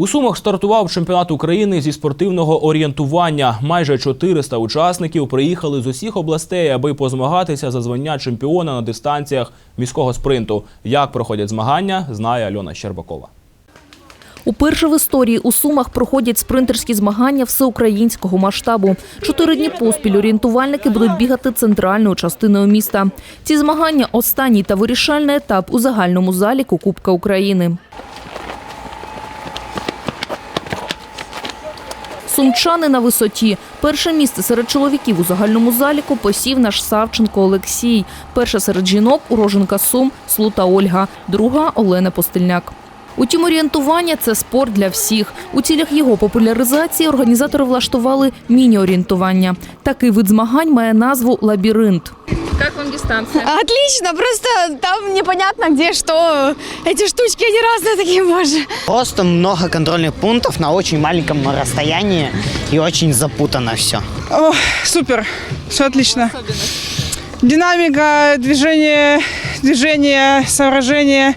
У Сумах стартував чемпіонат України зі спортивного орієнтування. Майже 400 учасників приїхали з усіх областей, аби позмагатися за звання чемпіона на дистанціях міського спринту. Як проходять змагання, знає Альона Щербакова. Уперше в історії у Сумах проходять спринтерські змагання всеукраїнського масштабу. Чотири дні поспіль орієнтувальники будуть бігати центральною частиною міста. Ці змагання – останній та вирішальний етап у загальному заліку Кубка України. Сумчани на висоті. Перше місце серед чоловіків у загальному заліку посів наш Савченко Олексій. Перша серед жінок – уроженка Сум Слута Ольга. Друга – Олена Постельняк. Утім, орієнтування – це спорт для всіх. У цілях його популяризації організатори влаштували міні-орієнтування. Такий вид змагань має назву «Лабіринт». Как вам дистанция? Отлично, просто там непонятно где что. Эти штучки, они разные такие, боже. Просто много контрольных пунктов на очень маленьком расстоянии и очень запутано все. О, супер, все отлично. Динамика, движение, движение, соображение.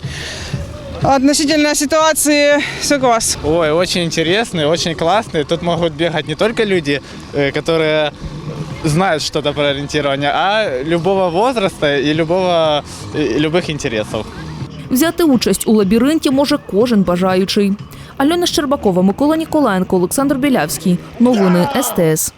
Относительно ситуации все класс. Ой, очень интересный, очень классный. Тут могут бегать не только люди, э, которые знают что-то про ориентирование, а любого возраста и любого, и любых интересов. Взяти участь у лабіринті може кожен бажаючий. Альона Щербакова, Микола Ніколаєнко, Олександр Білявський. Новини СТС.